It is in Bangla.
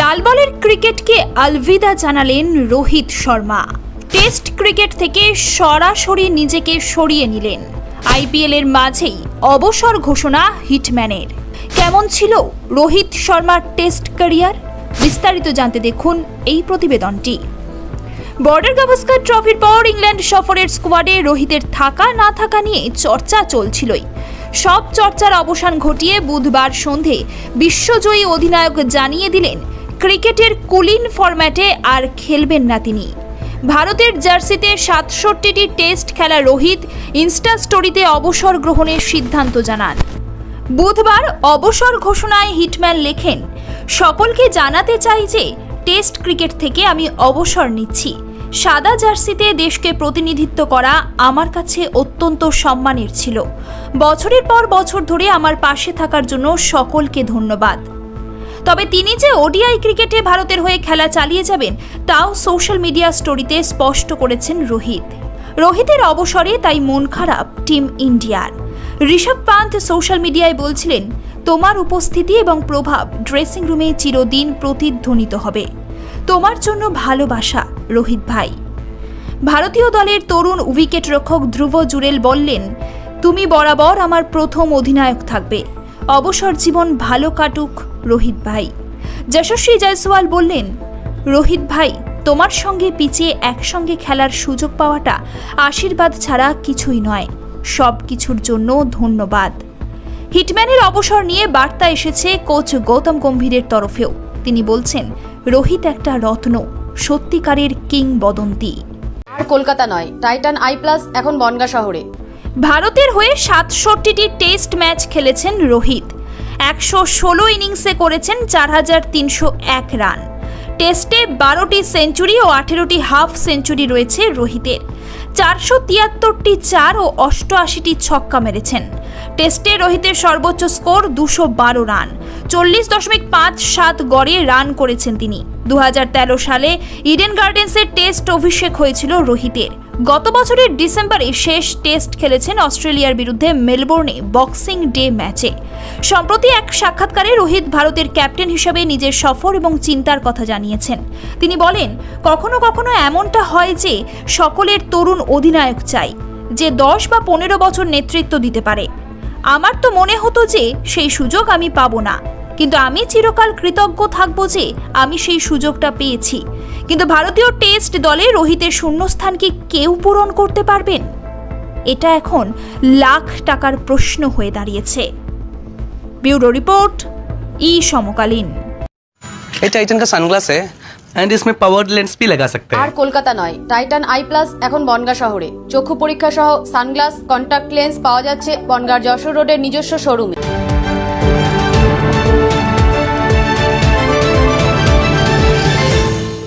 লাল বলের ক্রিকেটকে আলভিদা জানালেন রোহিত শর্মা। টেস্ট ক্রিকেট থেকে সরাসরি নিজেকে সরিয়ে নিলেন। আইপিএল এর মাঝেই অবসর ঘোষণা হিটম্যানের। কেমন ছিল রোহিত শর্মার টেস্ট ক্যারিয়ার? বিস্তারিত জানতে দেখুন এই প্রতিবেদনটি। বর্ডার গাভাস্কার ট্রফির পর ইংল্যান্ড সফরের স্কোয়াডে রোহিতের থাকা না থাকা নিয়ে চর্চা চলছিলই। সব চর্চার অবসান ঘটিয়ে বুধবার সন্ধে বিশ্বজয়ী অধিনায়ক জানিয়ে দিলেন ক্রিকেটের কুলিন ফরম্যাটে আর খেলবেন না তিনি। ভারতের জার্সিতে সাতষট্টিটি টেস্ট খেলা রোহিত ইনস্টা স্টোরিতে অবসর গ্রহণের সিদ্ধান্ত জানান। বুধবার অবসর ঘোষণায় হিটম্যান লেখেন, সকলকে জানাতে চাই যে টেস্ট ক্রিকেট থেকে আমি অবসর নিচ্ছি। সাদা জার্সিতে দেশকে প্রতিনিধিত্ব করা আমার কাছে অত্যন্ত সম্মানের ছিল। বছরের পর বছর ধরে আমার পাশে থাকার জন্য সকলকে ধন্যবাদ। তবে তিনি যে ওডিআই ক্রিকেটে ভারতের হয়ে খেলা চালিয়ে যাবেন, তাও সোশ্যাল মিডিয়া স্টোরিতে স্পষ্ট করেছেন রোহিত। রোহিতের অবসরে তাই মন খারাপ টিম ইন্ডিয়ার। ঋষভ পান্ত সোশ্যাল মিডিয়ায় বলছিলেন, তোমার উপস্থিতি এবং প্রভাব ড্রেসিং রুমে চিরদিন প্রতিধ্বনিত হবে। তোমার জন্য ভালোবাসা, রোহিত ভাই। ভারতীয় দলের তরুণ উইকেট রক্ষক ধ্রুব জুরেল বললেন, তুমি বরাবর আমার প্রথম অধিনায়ক থাকবে। অবসর জীবন ভালো কাটুক রোহিত ভাই। যশস্বী জয়সওয়াল বললেন, রোহিত ভাই, তোমার সঙ্গে পিছিয়ে একসঙ্গে খেলার সুযোগ পাওয়াটা আশীর্বাদ ছাড়া কিছুই নয়। সব কিছুর জন্য ধন্যবাদ। হিটম্যানের অবসর নিয়ে বার্তা এসেছে কোচ গৌতম গম্ভীরের তরফেও। তিনি বলছেন, রোহিত একটা রত্ন, সত্যিকারের কিংবদন্তি। আর কলকাতা নয়, টাইটান আই প্লাস, এখন বনগা শহরে। ভারতের হয়ে সাতষট্টিটি টেস্ট ম্যাচ খেলেছেন রোহিত। একশো ষোলো ইনিংসে করেছেন চার হাজার তিনশো এক রান। টেস্টে বারোটি সেঞ্চুরি ও আঠেরোটি হাফ সেঞ্চুরি রয়েছে রোহিতের। চারশো তিয়াত্তরটি চার ও অষ্টআশিটি ছক্কা মেরেছেন। টেস্টে রোহিতের সর্বোচ্চ স্কোর দুশো বারো রান। চল্লিশ দশমিক পাঁচ সাত গড়ে রান করেছেন তিনি। দু হাজার তেরো সালে ইডেন গার্ডেন্সের টেস্ট অভিষেক হয়েছিল রোহিতের। গত বছরের ডিসেম্বরে শেষ টেস্ট খেলেছেন অস্ট্রেলিয়ার বিরুদ্ধে মেলবোর্নে বক্সিং ডে ম্যাচে। সম্প্রতি এক সাক্ষাৎকারে রোহিত ভারতের ক্যাপ্টেন হিসেবে নিজের সফর এবং চিন্তার কথা জানিয়েছেন। তিনি বলেন, কখনো কখনো এমনটা হয় যে সকলের তরুণ অধিনায়ক চাই, যে দশ বা পনেরো বছর নেতৃত্ব দিতে পারে। আমার তো মনে হতো যে সেই সুযোগ আমি পাবো না, কিন্তু আমি চিরকাল কৃতজ্ঞ থাকব যে আমি সেই সুযোগটা পেয়েছি। কিন্তু ভারতীয় টেস্ট দলে রোহিতের শূন্যস্থান কি কেউ পূরণ করতে পারবেন এটা এখন লাখ টাকার প্রশ্ন হয়ে দাঁড়িয়েছে ব্যুরো রিপোর্ট ই সমকালীন ये टाइटन का सनग्लास है एंड इसमें पावर्ड लेंस भी लगा सकते আর हैं কলকাতা নয় টাইটান আই প্লাস এখন বনগা শহরে চক্ষু পরীক্ষা সহ সানগ্লাস কন্টাক্ট লেন্স পাওয়া যাচ্ছে বনগার যশোর রোডের নিজস্ব শোরুমে